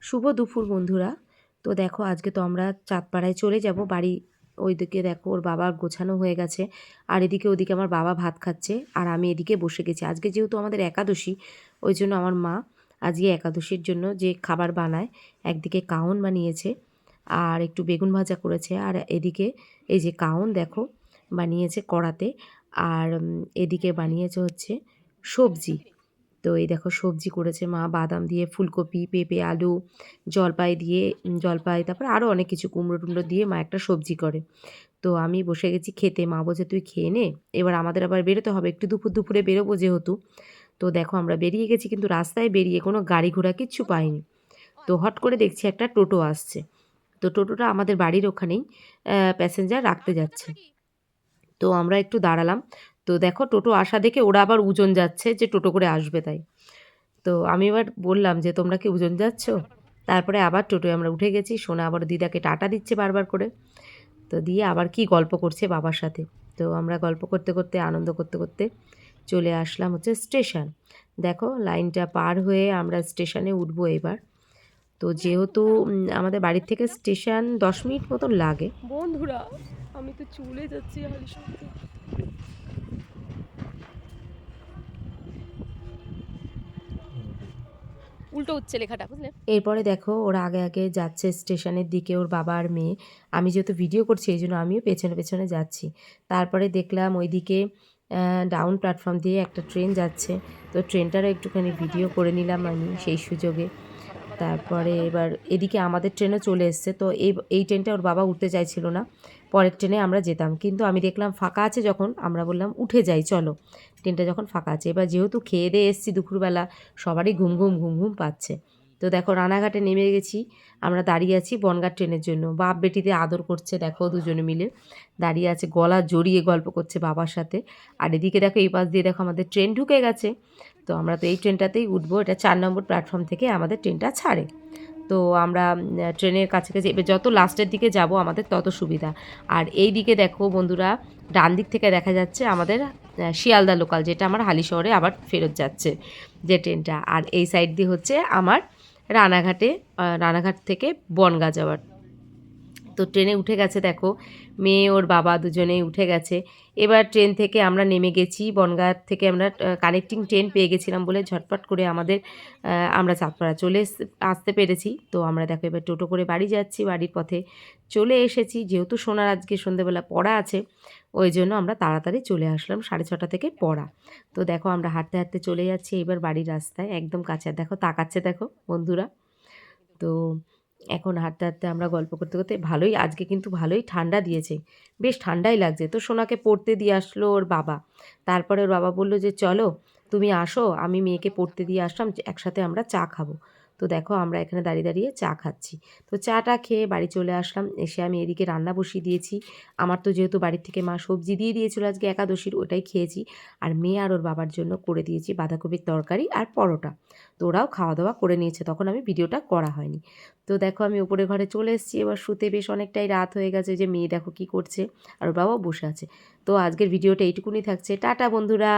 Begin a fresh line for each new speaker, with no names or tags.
শুভ দুপুর বন্ধুরা। তো দেখো, আজকে তো আমরা চাঁদপাড়ায় চলে যাব। বাড়ি ওইদিকে দেখো, ওর বাবার গোছানো হয়ে গেছে। আর এদিকে ওদিকে আমার বাবা ভাত খাচ্ছে আর আমি এদিকে বসে গেছি। আজকে যেহেতু আমাদের একাদশী, ওই জন্য আমার মা আজকে একাদশীর জন্য যে খাবার বানায়, একদিকে কাউন বানিয়েছে আর একটু বেগুন ভাজা করেছে। আর এদিকে এই যে কাউন দেখো, বানিয়েছে কড়াতে। আর এদিকে বানিয়েছে হচ্ছে সবজি। তো এই দেখো সবজি করেছে মা, বাদাম দিয়ে ফুলকপি, পেঁপে, আলু, জলপাই দিয়ে জলপাই, তারপর আরও অনেক কিছু কুমড়ো টুমড়ো দিয়ে মা একটা সবজি করে। তো আমি বসে গেছি খেতে, মা বলছে, তুই খেয়ে নে, এবার আমাদের আবার বেরোতে হবে, একটু দুপুর, দুপুরে বেরোবো যেহেতু। তো দেখো আমরা বেরিয়ে গেছি, কিন্তু রাস্তায় বেরিয়ে কোনো গাড়ি ঘোড়া কিচ্ছু পাইনি। তো হট করে দেখছি একটা টোটো আসছে। তো টোটোটা আমাদের বাড়ির ওখানেই প্যাসেঞ্জার রাখতে যাচ্ছে। তো আমরা একটু দাঁড়ালাম। তো দেখো টোটো আসা দেখে ওরা আবার উজন যাচ্ছে যে টোটো করে আসবে তাই। তো আমি এবার বললাম যে, তোমরা কি উজন যাচ্ছ? তারপরে আবার টোটোয় আমরা উঠে গেছি। সোনা আবার দিদাকে টাটা দিচ্ছে বারবার করে। তো দিয়ে আবার কি গল্প করছে বাবার সাথে। তো আমরা গল্প করতে করতে, আনন্দ করতে করতে চলে আসলাম হচ্ছে স্টেশন। দেখো লাইনটা পার হয়ে আমরা স্টেশনে উঠবো এবার। তো যেহেতু আমাদের বাড়ির থেকে স্টেশন দশ মিনিট মতন লাগে।
বন্ধুরা, আমি তো চলে যাচ্ছি হালি সত্যি উল্টো উঠছে লেখাটা, বুঝলে?
এরপরে দেখো, ওরা আগে আগে যাচ্ছে স্টেশনের দিকে, ওর বাবা আর মেয়ে। আমি যেহেতু ভিডিও করছি, এই জন্য আমিও পেছনে পেছনে যাচ্ছি। তারপরে দেখলাম ওইদিকে ডাউন প্ল্যাটফর্ম দিয়ে একটা ট্রেন যাচ্ছে। তো ট্রেনটারও একটুখানি ভিডিও করে নিলাম আমি সেই সুযোগে। তারপরে এবার এদিকে আমাদের ট্রেনও চলে এসছে। তো এই এই ট্রেনটা ওর বাবা উঠতে চাইছিল না। পরের ট্রেনে আমরা যেতাম। কিন্তু আমি দেখলাম ফাঁকা আছে যখন আমরা বললাম, উঠে যাই, চলো। ট্রেনটা যখন ফাঁকা আছে, এবার যেহেতু খেয়ে দিয়ে এসছি দুপুরবেলা, সবারই ঘুম ঘুম ঘুম ঘুম পাচ্ছে। তো দেখো, রানাঘাটে নেমে গেছি, আমরা দাঁড়িয়ে আছি বনগাঁ ট্রেনের জন্য। বাপ বেটিতে আদর করছে, দেখো দুজনে মিলে। দাঁড়িয়ে আছে, গলা জড়িয়ে গল্প করছে বাবার সাথে। আর এদিকে দেখো, এই পাশ দিয়ে দেখো আমাদের ট্রেন ঢুকে গেছে। তো আমরা তো এই ট্রেনটাতেই উঠবো, এটা চার নম্বর প্ল্যাটফর্ম থেকে আমাদের ট্রেনটা ছাড়ে। তো আমরা ট্রেনের কাছে কাছে এবার যত লাস্টের দিকে যাব আমাদের তত সুবিধা। আর এই দিকে দেখো বন্ধুরা, ডান দিক থেকে দেখা যাচ্ছে আমাদের শিয়ালদা লোকাল যেটা আমার হালি শহরে আবার ফেরত যাচ্ছে যে ট্রেনটা। আর এই সাইড দিয়ে হচ্ছে আমার রানাঘাটে রানাঘাট থেকে বনগা যাওয়ার তো ট্রেনে উঠে গেছে, দেখো। মেয়ে, ওর বাবা দুজনেই উঠে গেছে। এবার ট্রেন থেকে আমরা নেমে গেছি। বনগাঁ থেকে আমরা কানেক্টিং ট্রেন পেয়ে গেছিলাম বলে ঝটপট করে আমাদের আমরা চাঁদপাড়া চলে আসতে পেরেছি। তো আমরা দেখো, এবার টোটো করে বাড়ি যাচ্ছি, বাড়ির পথে চলে এসেছি। যেহেতু সোনার আজকে সন্ধেবেলা পড়া আছে, ওই জন্য আমরা তাড়াতাড়ি চলে আসলাম সাড়ে ছটা থেকে পড়া। তো দেখো, আমরা হাঁটতে হাঁটতে চলে যাচ্ছি। এবার বাড়ির রাস্তায় একদম কাছে, দেখো, তাকাচ্ছে দেখো বন্ধুরা। তো এখন হাঁটতে হাঁটতে আমরা গল্প করতে করতে ভালোই, আজকে কিন্তু ভালোই ঠান্ডা দিয়েছে। বেশ ঠান্ডাই লাগছে। তো সোনাকে পড়তে দিয়ে আসলো ওর বাবা। তারপরে ওর বাবা বলল যে, চলো, তুমি আসো, আমি মেয়েকে পড়তে দিয়ে আসলাম একসাথে আমরা চা খাব। তো দেখো আমরা এখানে দাঁড়িয়ে দাঁড়িয়ে চা খাচ্ছি। তো চাটা খেয়ে বাড়ি চলে আসলাম। এসে আমি এদিকে রান্না বসিয়ে দিয়েছি। আমার তো যেহেতু বাড়ির থেকে মা সবজি দিয়ে দিয়েছিল আজকে একাদশীর, ওটাই খেয়েছি। আর মেয়ে আর ওর বাবার জন্য করে দিয়েছি বাঁধাকপির তরকারি আর পরোটা। তো ওরাও খাওয়া দাওয়া করে নিয়েছে, তখন আমি ভিডিওটা করা হয়নি। তো দেখো আমি উপরে ঘরে চলে এসেছি। এবার শুতে বেশ অনেকটাই রাত হয়ে গেছে যে মেয়ে দেখো কি করছে আর ওর বাবাও বসে আছে। তো আজকের ভিডিওটা এইটুকুনি থাকছে। টাটা বন্ধুরা!